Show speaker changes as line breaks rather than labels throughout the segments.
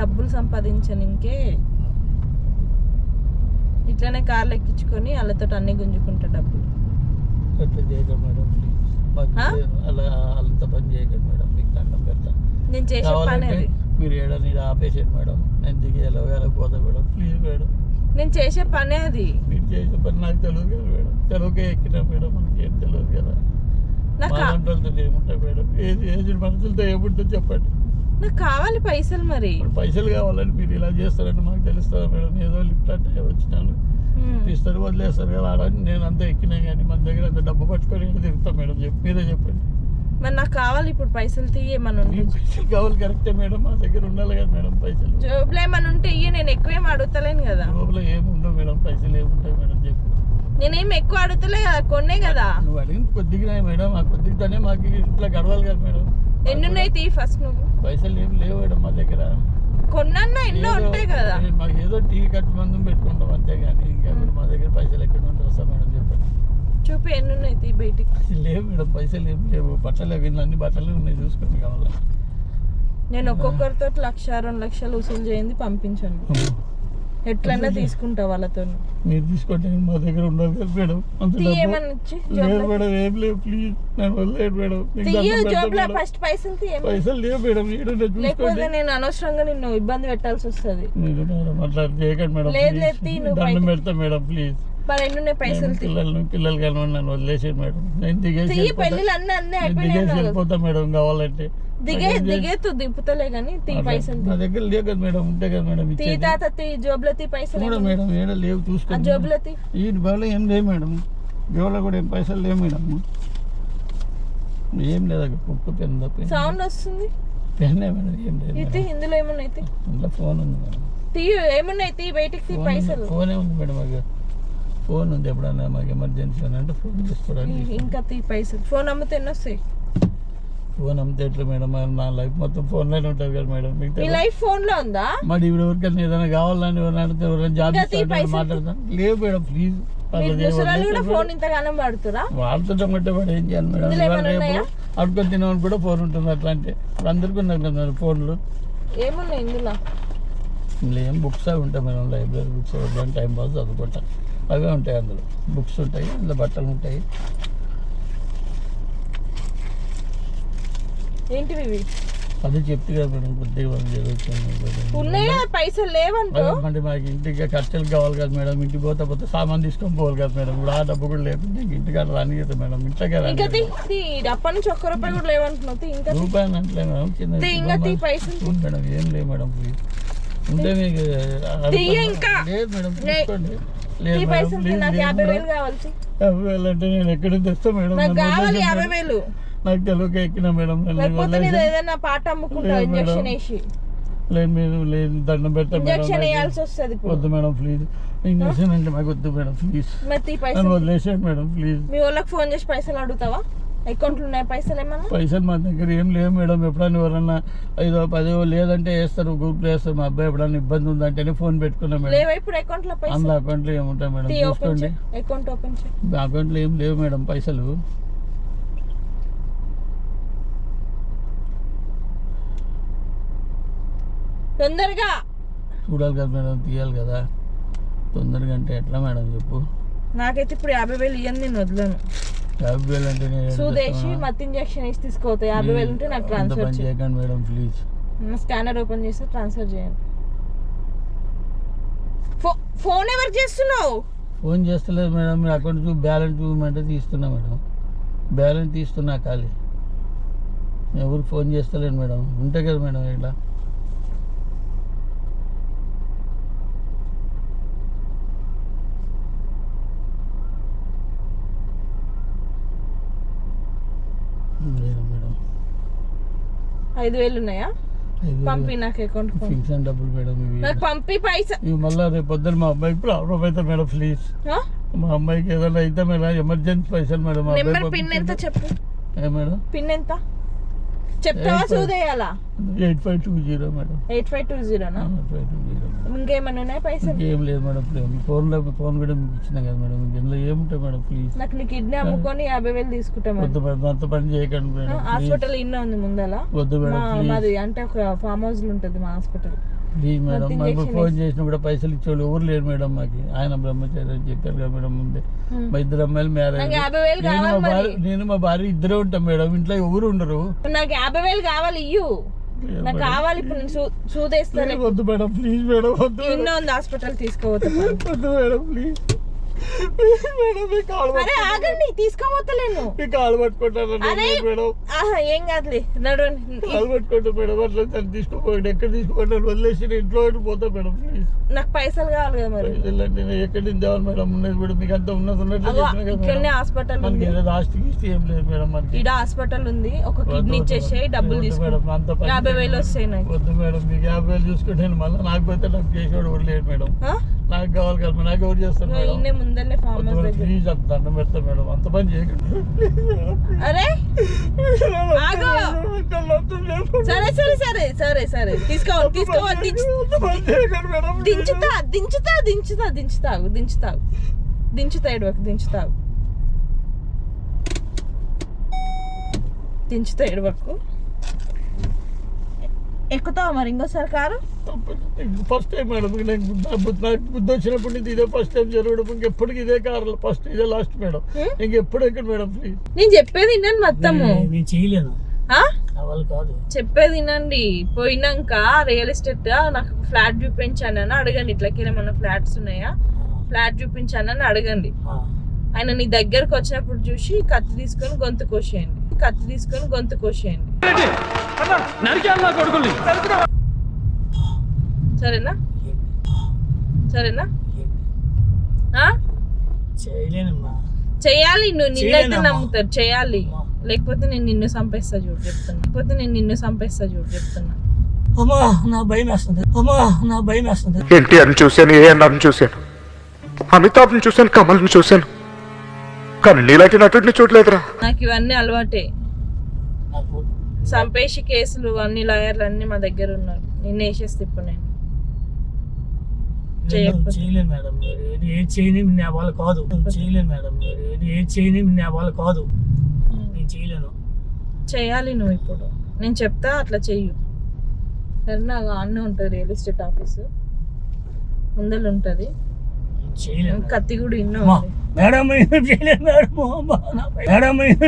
డబ్బులు సంపాదించను ఇంకే ఇట్లనే కార్లు ఎక్కించుకొని వాళ్ళతో అన్ని గుంజుకుంటా డబ్బులు. నేను చేసే పని అది.
మీరు ఏడని మేడం. నేను దిగి ఎలా పోతా మేడం. Please madam.
నేను చేసే పనే అది.
మీరు చేసే పని నాకు తెలియదు కదా మేడం. ఎక్కినా మేడం మనకి ఏం తెలియదు కదా.
నాకు
మా
కా-
వాళ్ళతో ఏముంటాయి మేడం? ఏజ్ ఏజ్ మనుషులతో ఏముంటుంది చెప్పండి.
నాకు కావాలి పైసలు మరి.
పైసలు కావాలని మీరు ఇలా చేస్తారంటే మాకు తెలుస్తుందా మేడం. ఏదో లిఫ్ట్ అంటే వచ్చినాను. తీస్తారు వదిలేస్తారు కదా ఆడ నేను అంతా ఎక్కినా కానీ మన దగ్గర అంత డబ్బు పట్టుకొని తిరుగుతాం మేడం. చెప్పి మీరే చెప్పండి.
మరి నాకు కావాలి ఇప్పుడు పైసలు తీయమని
మీకు పైసలు కావాలి కరెక్టే మేడం. మా దగ్గర ఉండాలి కదా మేడం పైసలు.
జోబులో ఏమని ఉంటే ఇయ్య నేను ఎక్కువేం అడుగుతలేను కదా.
లోపల ఏముండవు మేడం. పైసలు ఏముంటాయి మేడం. చెప్పు.
నేనేం ఎక్కువ అడుగుతలే కదా కొన్నే కదా.
నువ్వు అడిగిన కొద్దిగా మేడం. ఆ కొద్దిగానే మాకు ఇట్లా గడవాలి కదా మేడం.
ఎన్నున్నాయి తీ ఫస్ట్ నువ్వు.
పైసలు ఏం లేవు మేడం మా దగ్గర.
కొన్నా ఎన్నో ఉంటాయి కదా.
మాకు ఏదో టీ కట్టి మందు పెట్టుకుంటాం అంతే కానీ ఇంకా ఇప్పుడు మా దగ్గర పైసలు ఎక్కడ ఉంటాయి వస్తా మేడం చెప్పండి.
చూపి ఎన్నున్నాయి తీ బయటికి.
లేవు మేడం పైసలు ఏం లేవు. బట్టలు అవి అన్ని బట్టలు ఉన్నాయి చూసుకోండి కావాలా
నేను ఒక్కొక్కరితో లక్ష రెండు లక్షలు వసూలు చేయింది పంపించాను ఎట్లన్నా తీసుకుంటా వాళ్ళతో
మీరు తీసుకోండి మా దగ్గర ఉండాలి కదా మేడం. అంత లేదు మేడం ఏం లేవు ప్లీజ్ నేను వదిలేదు మేడం.
ఫస్ట్ పైసలు
పైసలు లేవు మేడం
లేకపోతే నేను అనవసరంగా నిన్ను ఇబ్బంది పెట్టాల్సి వస్తుంది.
మీరు మేడం అట్లా చేయకండి మేడం
లేదు. లేదు,
దండం పెడతా మేడం ప్లీజ్
మరి ఎన్నున్నాయి పైసలు
పిల్లలు పిల్లలు కానీ నన్ను వదిలేసాడు మేడం. నేను దిగేసి.
పెళ్ళిళ్ళు అన్నీ అన్నీ
దిగేసి. వెళ్ళిపోతా మేడం కావాలంటే.
దిగే దింపుతలే తీ పైసలు
నా. దగ్గర లేవు కదా మేడం ఉంటే కదా మేడం
తీ తాత తీ జోబులో తీ పైసలు
చూడ మేడం ఏడ లేవు
ఆ
చూసుకోండి
జోబులో తీ.
ఈ బాలో ఏం లేవు మేడం. కూడా ఏం పైసలు లేవు మేడం. ఏం లేదు అక్కడ కుక్క పెన్ తప్ప
సౌండ్ వస్తుంది.
పెన్నే మేడం ఏం లేదు
ఇది. ఇందులో ఏమున్నాయి తీ?
అందులో ఫోన్ ఉంది మేడం.
తీ ఏమున్నాయి తీ? బయటికి తీ పైసలు.
ఫోనే ఉంది మేడం ఫోన్ ఉంది ఎప్పుడన్నా మాకు ఎమర్జెన్సీ అని అంటే ఫోన్ తీసుకోవడానికి
ఇంకా తీ పైసలు. ఫోన్ అమ్మితే ఎన్ని వస్తాయి
ఫోన్ అమ్మితే ఎట్లా మేడం? నా లైఫ్ మొత్తం ఫోన్లోనే ఉంటుంది కదా మేడం.
లైఫ్ ఫోన్లో ఉందా?
మరి ఇప్పుడు ఎవరికైనా ఏదైనా కావాలని ఎవరైనా అడిగితే ఎవరైనా జాబ్. మాట్లాడతాను. లేవు మేడం ప్లీజ్ వాడుతుంటాం అంటే వాడు ఏం చేయాలి మేడం? అడుకొని తినవని కూడా ఫోన్ ఉంటుంది అట్లా అంటే. అందరికీ ఉన్నాయి కదా ఫోన్లు
ఏమున్నాయి ఇందులో?
ఇందులో ఏం బుక్స్ అవి ఉంటాయి madam library books time pass చదువుకుంటా. అవే ఉంటాయి అందులో. బుక్స్ ఉంటాయి అందులో బట్టలు ఉంటాయి.
ఏంటివి ఇవి
అదే చెప్తే కదా మేడం కొద్దిగా మనం చదువుతుంది
ఉన్నాయి పైసలు లేవంటూ
అంటే మాకు ఇంటికి ఖర్చులు కావాలి కదా మేడం ఇంటికి పోతే పోతే సామాన్ తీసుకొని పోవాలి కదా మేడం ఇప్పుడు ఆ డబ్బు కూడా లేకుంటే ఇంక ఇంటికి అట్లా రాని కదా మేడం ఇంట్లోకి
ఇంకా అప్పటి నుంచి ఒక్క రూపాయి కూడా లేవంటున్నావు ఇంకా తీ.
రూపాయలు అంటే మేడం కింద
ఇంకా పైసలు
మేడం ఏం లేదు మేడం ప్లీజ్ ఉంటే మీకు. లేదు మేడం. తీసుకోండి లేదు
పైసలు నాకు
లేదు
యాభై. వేలు కావాలి.
యాభై వేలు అంటే నేను ఎక్కడ తెస్తా మేడం
నాకు కావాలి యాభై. వేలు
నాకు తెలియక ఎక్కిన మేడం.
ఏదైనా పాట అమ్ముకుంటా
లేదు
ఇంజక్షన్. వేసి.
లేదు మీరు లేదు దండం పెట్టా మేడం.
ఇంజక్షన్
నాకు.
వేయాల్సి వస్తుంది ఇప్పుడు.
వద్దు మేడం ప్లీజ్ ఇంజక్షన్ అంటే మాకు వద్దు మేడం ప్లీజ్ నన్ను
పైసలు.
వదిలేసాడు మేడం ప్లీజ్
మీ వాళ్ళకి ఫోన్ చేసి పైసలు అడుగుతావా? అకౌంట్లో ఉన్నాయి పైసలు ఏమన్నా?
పైసలు మా దగ్గర ఏం లేవు మేడం. ఎప్పుడైనా ఎవరన్నా ఐదో పదో లేదంటే వేస్తారు గ్రూప్లో వేస్తారు. మా అబ్బాయి ఎప్పుడైనా ఇబ్బంది ఉందంటేనే ఫోన్ పెట్టుకున్నాం మేడం.
లేవా ఇప్పుడు అకౌంట్లో పైసలు?
అందులో అకౌంట్లో ఏముంటాయి మేడం? చూసుకోండి.
అకౌంట్ ఓపెన్
అకౌంట్లో ఏం లేవు మేడం పైసలు.
తొందరగా.
చూడాలి కదా మేడం తీయాలి కదా. తొందరగా అంటే ఎట్లా మేడం చెప్పు?
నాకైతే ఇప్పుడు యాభై వేలు ఇయ్యండి నేను వదలను.
యాభై వేలు అంటే నేను తెస్తానా?
మత్తు ఇంజక్షన్ వేసి తీసుకోవద్దు. యాభై వేలు ఉంటే నాకు ట్రాన్స్ఫర్
చేయకండి మేడం ప్లీజ్.
స్కానర్ ఓపెన్ చేస్తే ట్రాన్స్ఫర్ చేయండి. ఫోన్ ఎవరు చేస్తున్నావు?
ఫోన్ చేస్తలేదు మేడం మీ అకౌంట్ చూ బ్యాలెన్స్ చూపమంటే తీస్తున్నా మేడం. బ్యాలెన్స్ తీస్తున్నా ఖాళీ. ఎవరు ఫోన్ చేస్తలేను మేడం. ఉంటే కదా మేడం ఇట్లా.
ఐదు వేలు ఉన్నాయా? పంపి నాకు అకౌంట్
ఫిక్షన్ డబ్బులు మేడం
నాకు పంపి పైసా.
మళ్ళీ రేపు పొద్దున్న మా అబ్బాయికి ప్రాబ్లం అవుతుంది మేడం ప్లీజ్? మా అమ్మాయికి ఏదైనా అయితే మేడం ఎమర్జెన్సీ పైసలు మేడం.
నెంబర్
అబ్బాయి
పిన్ ఎంత చెప్పు?
ఏ మేడం?
పిన్ ఎంత? చెప్తావా. సూదేయాలా
eight five two zero madam.
Eight five two జీరోనా
five two zero
ఇంకేమైనా ఉన్నాయి పైసలు?
ఏం లేదు మేడం ఇప్పుడు ఫోన్లో ఫోన్ కూడా మీకు ఇచ్చినా కదా మేడం ఇందులో ఏముంటాయి మేడం ప్లీజ్
నాకు నీ కిడ్నీ అమ్ముకొని యాభై వేలు తీసుకుంటా
వద్దు మేడం అంత పని చేయకండి మేడం
హాస్పిటల్ ఇన్న ఉంది ముందల.
వద్దు మేడం
మాది అంటే ఒక ఫామ్ హౌస్లో ఉంటుంది మా హాస్పిటల్.
మేడం మాకు ఫోన్ చేసినా కూడా పైసలు ఇచ్చేవాళ్ళు ఎవరు లేరు మేడం మాకు. ఆయన బ్రహ్మచారి అని చెప్పారు కదా మేడం ముందే.
హ్మ్.
మా ఇద్దరు అమ్మాయిలు మ్యారేజ్ నేను మా భార్య నేను మా భార్య ఇద్దరే ఉంటాం మేడం. ఇంట్లో ఎవరు ఉండరు.
నాకు యాభై వేలు కావాలి ఇయ్యు. నాకు కావాలి ఇప్పుడు నేను సూదేస్తాను
వద్దు మేడం ప్లీజ్ మేడం వద్దు
హాస్పిటల్ తీసుకోవద్దు
వద్దు మేడం ప్లీజ్ మేడం మీ కాలు
అరే ఆగండి తీసుకోవతలేను
మీ కాలు పట్టుకుంటాను
అరే.
మేడం?
ఆహా ఏం కాదులే నడవండి
కాలు పట్టుకుంటా మేడం అట్లా దాన్ని తీసుకోపోయాడు. ఎక్కడ తీసుకోండి వదిలేసి ఇంట్లో పోతా మేడం ప్లీజ్.
నాకు పైసలు కావాలి కదా మరి.
నేను ఎక్కడి నుంచి తేవాలి మేడం? ఉన్నది కూడా మీకు అంతా ఉన్నది
ఇక్కడనే. హాస్పిటల్ ఉంది.
లాస్ట్ ఏం లేదు మేడం మనకి.
హాస్పిటల్ ఉంది ఒక కిడ్నీ
వద్దు.
డబ్బులు
అంత
యాభై వేలు. వస్తాయి నాకు
వద్దు మేడం మీకు యాభై వేలు చూసుకుంటే మళ్ళీ నాకు పోతే నాకు చేసేవాడు కూడా లేడు మేడం? నాకు కావాలి కదా నాకు ఎవరు మేడం?
ముందరనే ఫామ్ హౌస్ దగ్గర
ప్లీజ్ అంత దండం పెడతా మేడం అంత పని చేయకండి.
అరే! ఆగు. సరే సరే సరే సరే సరే. తీసుకోవాలి తీసుకోవాలి దించు. దించుతా దించుతా దించుతా దించుతావు దించుతావు దించుతా ఎడవకు దించుతావు దించుతా ఎడవకు ఎక్కుతావా మరి ఇంకోసారి కారు
ఫస్ట్ టైం మేడం నాకు బుద్ధి- వచ్చినప్పటి నుంచి ఇదే ఫస్ట్ టైం జరగడం ఇంకెప్పటికి ఇదే కారు ఫస్ట్ ఇదే లాస్ట్ మేడం? ఇంకెప్పుడు ఎక్కడ మేడం ప్లీజ్
నేను చెప్పేది వినండి మొత్తము.
నేను చేయలేను. కాదు.
చెప్పేది వినండి. పోయినాక రియల్ ఎస్టేట్ నాకు ఫ్లాట్ చూపించాను అని అడగండి ఇట్లకి ఏమైనా ఫ్లాట్స్ ఉన్నాయా? ఫ్లాట్ చూపించాను అని అడగండి. ఆయన నీ దగ్గరకు వచ్చినప్పుడు చూసి కత్తి తీసుకొని గొంతు కోసేయండి. కత్తి తీసుకొని గొంతు కోసేయండి. సరేనా? సరేనా? ఆ?
చేయలేనమ్మా.
చేయాలి నువ్వు నిన్నైతే. నమ్ముతారు. చేయాలి. లేకపోతే నేను నిన్ను చంపేస్తా చూడు చెప్తున్నా. లేకపోతే నేను నిన్ను చంపేస్తా చూడు చెప్తున్నా.
అమ్మా నా భయం వేస్తుంది. అమ్మా నా భయం వేస్తుంది.
ఎన్టీఆర్ని చూశాను ఏఎన్ఆర్ని చూశాను? అమితాబ్ని చూశాను కమల్ని చూశాను. కానీ నీలాంటి నటుడిని చూడలేదురా.
నాకు ఇవన్నీ అలవాటే. చంపేసి కేసులు అన్ని లాయర్లు అన్ని మా దగ్గర ఉన్నారు. నిన్ను వేసేస్తే ఇప్పుడు నేను.
చేయలేను మేడం. నా వాళ్ళు కాదు. చేయలేను మేడం. నా వాళ్ళు కాదు. నేను చేయలేను.
చేయాలి నువ్వు ఇప్పుడు. నేను చెప్తా అట్లా చెయ్యు. సరే నాకు అన్నీ ఉంటుంది రియల్ ఎస్టేట్ ఆఫీసు ముందర ఉంటుంది. కత్తి కూడా ఇన్నో
madam madam. Madam madam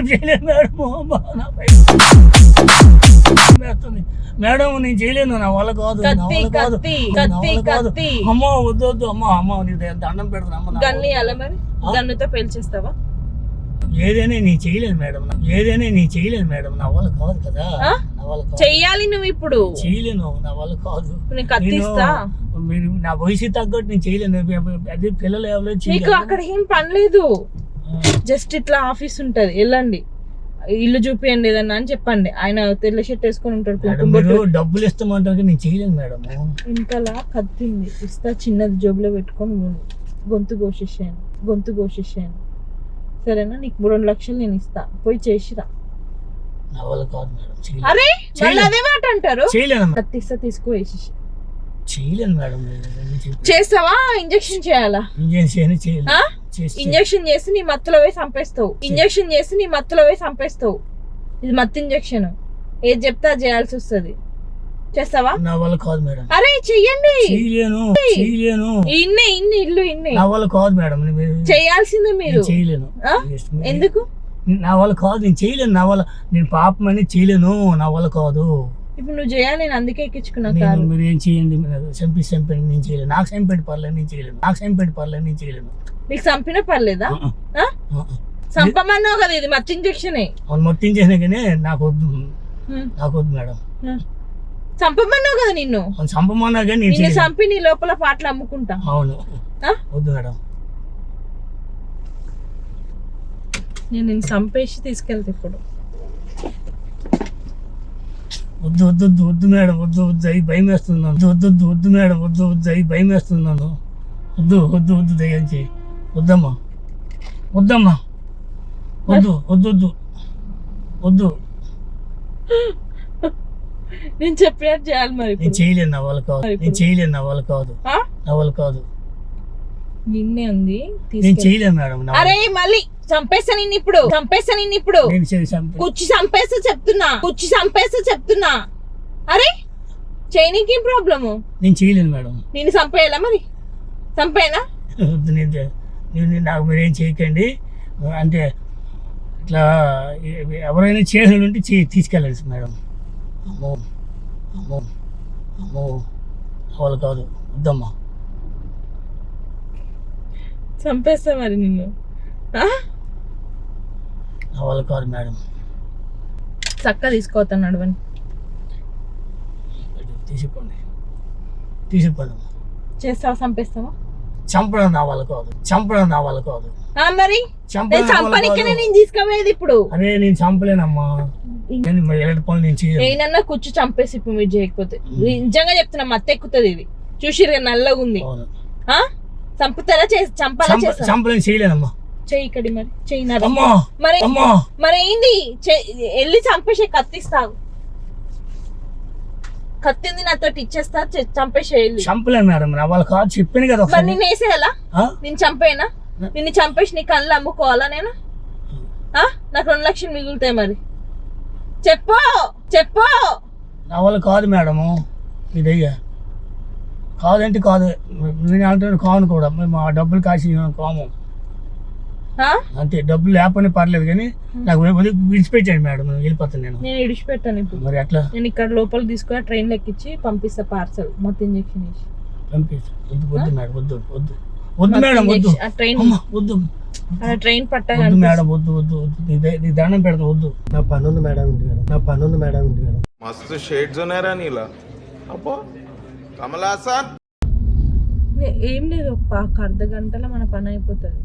madam నేను చేయలేను నా వల్ల కాదు నా నా అమ్మ వద్దు వద్దు అమ్మ అమ్మ నీ దండం పెడతాను అమ్మ
గన్ను మరి? గన్నుతో పేల్చేస్తావా?
ఏదైనా నీ చేయలేను మేడం. ఏదైనా నీ చేయలేను మేడం. నా వల్ల కాదు కదా? నా వల్ల
చెయ్యాలి నువ్వు ఇప్పుడు.
చేయలేను నా వల్ల కాదు. మీరు నా వయసు తగ్గట్టు నేను చేయలేను. అదే పిల్లలు ఎవరో
అక్కడ ఏం పని లేదు. జస్ట్ ఇట్లా ఆఫీస్ ఉంటది. వెళ్ళండి. ఇల్లు చూపియండి ఏదన్నా అని చెప్పండి. ఆయన తెల్ల షర్ట్ వేసుకొని ఉంటాడు కుంకుమ
డబ్బులు ఇస్తామంటారు నేను చేయలేను మేడం.
ఇంతలా కత్తింది ఇస్తా చిన్నది జోబులో పెట్టుకొని పోను. గొంతు కోసేసాను గొంతు కోసేసాను సరేనా? నీకు రెండు లక్షలు నేను ఇస్తా. పోయి చేసిరా.
నా వల్ల కాదు మేడం
అరే మళ్ళీ
చేయలే.
అదే మాట అంటారు.
చేయలేను మేడం.
కత్తి ఇస్తా తీసుకో వేసేసి
చేయలేను మేడం
చేస్తావా? ఇంజెక్షన్ చేయాలా?
ఇంజెక్షన్? చేస్తే-
ఇంజెక్షన్ చేసి నీ మత్తులో పోయి చంపేస్తావు. ఇంజెక్షన్ చేసి నీ మత్తులో పోయి చంపేస్తావు. ఇది మత్తు ఇంజెక్షన్. ఏది చెప్తే చేయాల్సి వస్తుంది. చేస్తావా?
నా వల్ల కాదు మేడం.
అరే చెయ్యండి.
చేయలేను చేయలేను.
ఇన్నే ఇన్ని ఇల్లు ఇన్నే.
నా వల్ల కాదు మేడం.
చేయాల్సిందే మీరు.
చేయలేను.
ఎందుకు?
నా వల్ల కాదు నేను చేయలేను. నా వల్ల నేను పాపం అని చేయలేను. నా వల్ల కాదు.
ఇప్పుడు నువ్వు చేయాలి నేను అందుకే ఎక్కించుకున్నా
నేను
కారు.
మీరు ఏం చేయండి చంపి చంపండి నేను చేయలేను. నాకు చంపండి పర్లేదు నేను చేయలేను. నాకు చంపండి పర్లేదు నేను చేయలేను.
నీకు చంపిన పర్లేదా?
ఆ.
చంపమన్నావు కదా ఇది మత్తు ఇంజెక్షనే
అవును మొట్టించేసినా కానీ నాకు వద్దు. నాకు వద్దు మేడం.
చంపమన్నావు కదా నిన్ను?
అవును చంపమన్నా కానీ నేను
నిన్ను
చేయలేను.
చంపి నీ లోపల పాటలు అమ్ముకుంటా.
అవును.
ఆ?
వద్దు మేడం.
నేను నిన్ను చంపేసి తీసుకెళ్తా ఇప్పుడు.
వద్దు వద్దు వద్దు వద్దు మేడం వద్దు వద్దు అయ్యి భయం వేస్తున్నాను వద్దు వద్దు వద్దు మేడం వద్దు వద్దు అయ్యి భయం వేస్తున్నాను వద్దు వద్దు వద్దు దయించి వద్దమ్మా. వద్దమ్మా. వద్దు వద్దు వద్దు. వద్దు.
నేను చెప్పినట్టు చేయాలి మరి
నేను. చేయలేను నా వల్ల కాదు. నేను చేయలేను నా వల్ల కాదు? నా వల్ల కాదు.
నిన్నే ఉంది
నేను చేయలేను మేడం
అరే మళ్ళీ. చంపేస్తా నిన్ను ఇప్పుడు? చంపేస్తా నిన్ను ఇప్పుడు? కుచ్చి చంపేస్తా చెప్తున్నా. కుచ్చి చంపేస్తా చెప్తున్నా. అరే చైనీకి ఏం ప్రాబ్లము?
నేను చేయలేను మేడం.
నేను చంపేయాలా మరి? చంపేనా?
నాకు మీరేం చేయకండి. అంటే ఇట్లా ఎవరైనా చేసిన ఉంటే తీసుకెళ్ళండి మేడం. అమ్మో అమ్మో అమ్మో వాళ్ళు కాదు. వద్దమ్మా.
చంపేస్తా మరి నిన్ను?
కాదు మేడం.
చక్క తీసుకోవద్దాను నడవని
తీసుకోండి. తీసుకోండి.
చేస్తావా చంపేస్తావా?
చంపడం నా వాళ్ళు కాదు. చంపడం నా వాళ్ళు కాదు.
మరి?
చంపడం
నేను తీసుకుపోయేది ఇప్పుడు.
అరే నేను చంపలేనమ్మా. ఎలాంటి పనులు నేను చేయను?
నేనన్నా కూర్చు చంపేసి ఇప్పుడు మీరు చేయకపోతే. నిజంగా చెప్తున్నా మత్తు ఎక్కుతుంది ఇది. చూసిరుగా నల్లగా ఉంది చంపుతారా చంపాలా
చంపలేని చేయలేనమ్మా.
చెయ్యి ఇక్కడి మరి.
అమ్మా
మరి మరి ఏంది? వెళ్ళి చంపేసే కత్తిస్తావు. కత్తింది నాతో ఇచ్చేస్తా చంపేసే వెళ్ళి
చంపలేను మేడం వాళ్ళు కాదు చెప్పాను కదా
మరి నేను వేసేయాలా? నేను చంపేనా? నిన్ను చంపేసి నీ కళ్ళు అమ్ముకోవాలా నేను? ఆ? నాకు రెండు లక్షలు మిగులుతాయి మరి. చెప్పు చెప్పు.
నా వల్ల కాదు మేడము ఇదయ్యా కాదంటే కాదు? నేను అంటున్నాను కాను కూడా. మేము ఆ డబ్బులు కాసి కాము? అంతే డబ్బులు లేకపోయినా పర్లేదు కానీ నాకు విడిచిపెట్టండి మేడం వెళ్ళిపోతాను నేను.
నేను విడిచిపెట్టాను ఇప్పుడు.
మరి అట్లా?
నేను ఇక్కడ లోపల తీసుకుని ట్రైన్ లెక్కించి పంపిస్తా పార్సల్ మొత్తం ఇంజక్షన్ ఇచ్చి
పంపిస్తా. వద్దు మేడం వద్దు వద్దు. వద్దు మేడం వద్దు.
ట్రైన్
వద్దు.
ట్రైన్
పట్టాలి మేడం వద్దు వద్దు వద్దు. నీ దండం పెడతా వద్దు.
నా పని ఉంది మేడం ఇంటికాడ నా పని ఉంది మేడం ఇంటికాడ
మస్తు షేడ్స్ ఉన్నారా నీలా. అబ్బో. కమలాసన్
ఏం లేదు ఒక అర్ధ గంటలో మన పని అయిపోతుంది.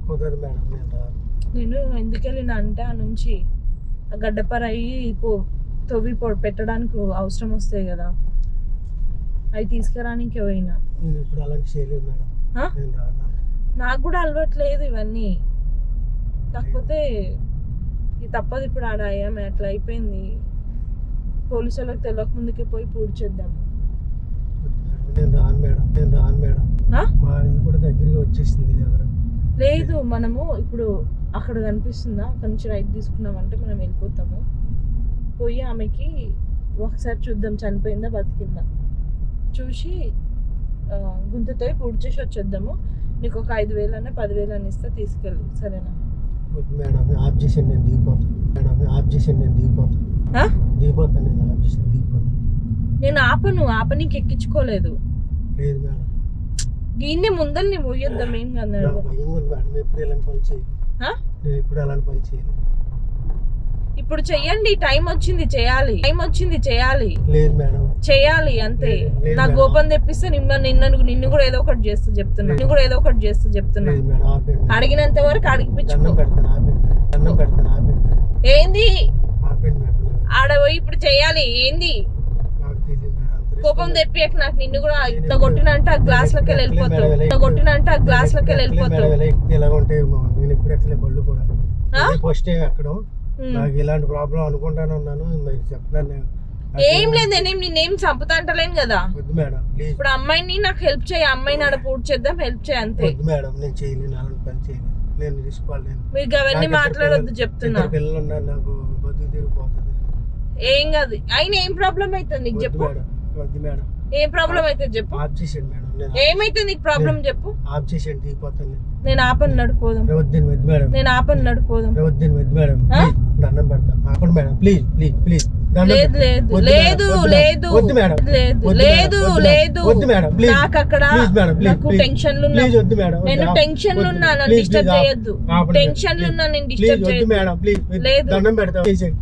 నేను
ఎందుకు వెళ్ళినా అంటే ఆ నుంచి ఆ గడ్డపర అయ్యి పో తవ్వి పొ పెట్టడానికి అవసరం వస్తాయి కదా. అవి తీసుకురానికి పోయినా. నాకు కూడా అలవాట్లేదు ఇవన్నీ. కాకపోతే ఇది తప్పదు ఇప్పుడు ఆడ అయ్యామే అట్లా అయిపోయింది. పోలీసు వాళ్ళకి తెలియక ముందుకే పోయి పూడ్చేద్దాం.
నేను రాను మేడం నేను రాను మేడం
ఆ?
మా ఇది కూడా దగ్గరగా వచ్చేసింది
లేదు మనము ఇప్పుడు అక్కడ కనిపిస్తుందా? అక్కడ నుంచి రైట్ తీసుకున్నామంటే మనం వెళ్ళిపోతాము. పోయి ఆమెకి ఒకసారి చూద్దాం చనిపోయిందా బతికిందా. చూసి గుంతతో పూడ్చేసి వచ్చేద్దాము. నీకు ఒక ఐదు వేలు అన్న పదివేలు అని ఇస్తే తీసుకెళ్ళు. సరేనా?
మేడం ఆఫ్ చేసాను నేను దిగిపోతాను మేడం ఆఫ్ చేసాను నేను దిగిపోతాను? దిగిపోతాను నేను ఆఫ్ చేసి దిగిపోతాను
నేను ఆపను ఆపనీకి ఎక్కించుకోలేదు.
లేదు మేడం.
దీన్ని ముందల్ని పోయొద్దాం ఏం
నాకు
కన్నాడు
భయం ఉంది మేడం ఎప్పుడు ఇలాంటి పని చేయలేదు నేను ఎప్పుడు అలాంటి పని చేయలేదు
ఇప్పుడు చెయ్యండి టైం వచ్చింది చేయాలి. టైం వచ్చింది చేయాలి.
లేదు మేడం.
చేయాలి అంతే. నా. గోపం తెప్పిస్తే నిన్న నిన్న నిన్ను కూడా ఏదో ఒకటి చేస్తా చెప్తున్నా. నిన్ను కూడా ఏదో ఒకటి చేస్తా చెప్తున్నా.
లేదు మేడం ఆపేయండి
అడిగినంత వరకు అడిగిపించుకో.
దండం పెడతాను ఆపేయండి దండం పెడతాను ఆపేయండి
ఏంది?
ఆపేయండి మేడం. నాకు-
ఆడ పోయి ఇప్పుడు చెయ్యాలి ఏంది
నాకు తెలియదు మేడం అంత risk
కోపం. తెప్పియక నాకు నిన్ను కూడా ఇట్లా కొట్టినంటే ఆ గ్లాస్లోకి వెళ్ళిపోతావు. ఇట్లా కొట్టినంటే ఆ గ్లాస్లోకి వెళ్ళిపోతావు.
ఇలా ఉంటాయి నేను ఎప్పుడు ఎక్కలే బళ్ళు కూడా? ఫస్ట్ టైం ఎక్కడం
ఉమ్.
నాకు ఇలాంటి ప్రాబ్లం అనుకుంటానే ఉన్నాను మరి చెప్తాను నేను.
ఏం లేదు నేనేం నిన్నేం చంపుతా అంటలేను కదా.
మేడం
ఇప్పుడు అమ్మాయిని నాకు హెల్ప్ చేయి. అమ్మాయిని ఆడ పూర్తి చేద్దాం హెల్ప్ చేయి అంతే.
మేడం నేను చేయలేను అలాంటి పని చేయలేను నేను రిస్క్
మీరు అవన్నీ మాట్లాడొద్దు చెప్తున్నా.
పిల్లలు ఉన్నారు. నాకు బతుకు తిరిగిపోతుంది
ఏం కాదు. అయినా ఏం ప్రాబ్లం అవుతుంది? నీకు చెప్పు.
వద్దు మేడం
ఏం ప్రాబ్లం అవుతుంది చెప్పు
ఆఫ్ చేసేయండి మేడం నేను
ఏమైతే నీకు ప్రాబ్లం చెప్పు
ఆఫ్ చేసేయండి దిగిపోతాను నేను
నేను ఆపని నడిపోదాం
వద్దు వద్దు మేడం
నేను ఆపని
వద్దు వద్దు మేడం
ఆ?
ప్లీజ్ దండం ఆపండి మేడం ప్లీజ్ ప్లీజ్ ప్లీజ్ దండం
లేదు. లేదు
వద్దు
లేదు
మేడం, వద్దు
లేదు
వద్దు మేడం
లేదు
వద్దు
లేదు
మేడం,
లేదు
మేడం, వద్దు మేడం ప్లీజ్
నాకు అక్కడ
ప్లీజ్ మేడం ప్లీజ్
నాకు
ప్లీజ్
టెన్షన్లు ఉన్నా
ప్లీజ్ వద్దు మేడం
నేను టెన్షన్లు
వద్దు.
ఉన్నా నన్ను
ప్లీజ్,
డిస్టర్బ్
ప్లీజ్,
చేయొద్దు
ఆపండి.
టెన్షన్లు
ప్లీజ్.
ఉన్నా నేను
ప్లీజ్
డిస్టర్బ్
వద్దు
చేయొద్దు
మేడం ప్లీజ్ ప్లీజ్.
లేదు.
దండం పెడతాం చేసేయండి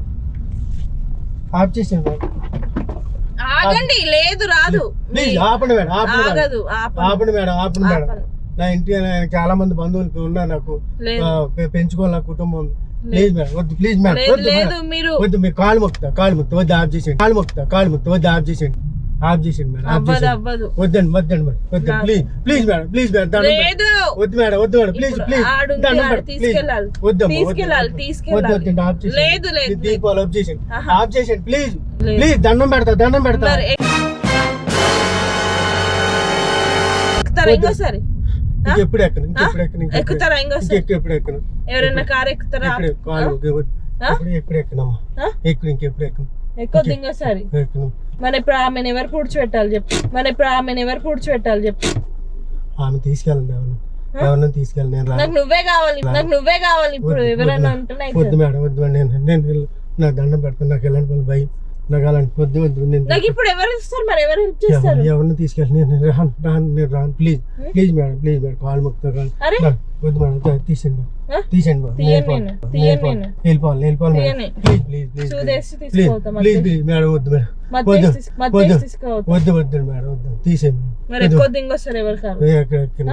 ఆఫ్ చేసేయండి మేడం
ఆగండి లేదు రాదు
ఆపండి మేడం
ఆగదు.
ఆపండి మేడం ఆపండి మేడం. నా ఇంటి చాలా మంది బంధువులు ఉన్నారు నాకు పెంచుకోవాలి నా కుటుంబం ప్లీజ్ మేడం వద్దు ప్లీజ్ మేడం వద్దు.
మీరు
వద్దు మీరు కాలు మొక్కుతా కాలు మొక్తా వద్దు ఆఫ్ చేసేయండి కాలు మొక్కుతా కాలు మొక్తా వద్దు ఆఫ్ చేసేయండి ఆఫ్ చేసేయండి మేడం ఆఫ్ చేసేయండి వద్దండి వద్దండి మేడం వద్దు please please madam please madam వద్దు మేడం వద్దు మేడం ప్లీజ్ ప్లీజ్ ప్లీజ్. వద్దు, వద్దు. ఆఫ్ చేసేయండి. దీపాలు ఆఫ్ చేసేయండి. ఆఫ్ చేసేయండి ప్లీజ్. ప్లీజ్ దండం పెడతా దండం పెడతా.
ఎక్కుతారా. ఇంకోసారి? ఆ?
ఇంకెప్పుడు ఎక్కను ఇంకెప్పుడు ఎక్కను
ఎక్కుతారా ఇంకోసారి?
ఇంకెప్పుడు ఎక్కను.
ఎవరైనా కార్ ఎక్కుతారా?
ఎప్పుడు? ఎప్పుడు ఎప్పుడు ఎక్కనమ్మా? ఎప్పుడు ఇంకెప్పుడు ఎక్కను
ఇంకోసారి. మరి ఇప్పుడు ఆమెను ఎవరు పూడ్చిపెట్టాలి చెప్పు. మరి ఇప్పుడు ఆమెను ఎవరు పూడ్చిపెట్టాలి చెప్పు.
ఆమె తీసుకెళ్ళండి ఎవరిని. ఎవరిని తీసుకెళ్ళి నేను
నాకు నువ్వే కావాలి నాకు నువ్వే కావాలి ఇప్పుడు. ఎవరైనా
వద్దు,
ఉంటేనే
వద్దు మేడం వద్దు మేడం నేను నేను వెళ్ళు. నాకు దండం పెడతాను నాకు ఎలాంటి పని భయం. నాకు అలాంటి వద్దు వద్దు నేను
నాకు ఇప్పుడు ఎవరు ఇస్తారు? మరి ఎవరు హెల్ప్ చేస్తారు?
ఎవరిని తీసుకెళ్ళి నేను రాను రాను నేను రాను. Please please madam please madam call మొక్కుతా కాల్. మేడం, వద్దు మేడం త- తీసేయండి మేడం? తీసేయండి మేడం వెళ్ళిపోవాలి. వెళ్ళిపోవాలి. వెళ్ళిపోవాలి madam. Please please please please madam వద్దు మేడం వద్దు వద్దు. వద్దు వద్దు మేడం వద్దు. తీసేయండి
మరి ఎక్కువ దింగొస్తారు ఎవరు కాదు
ఎక్కడ ఎక్కడ?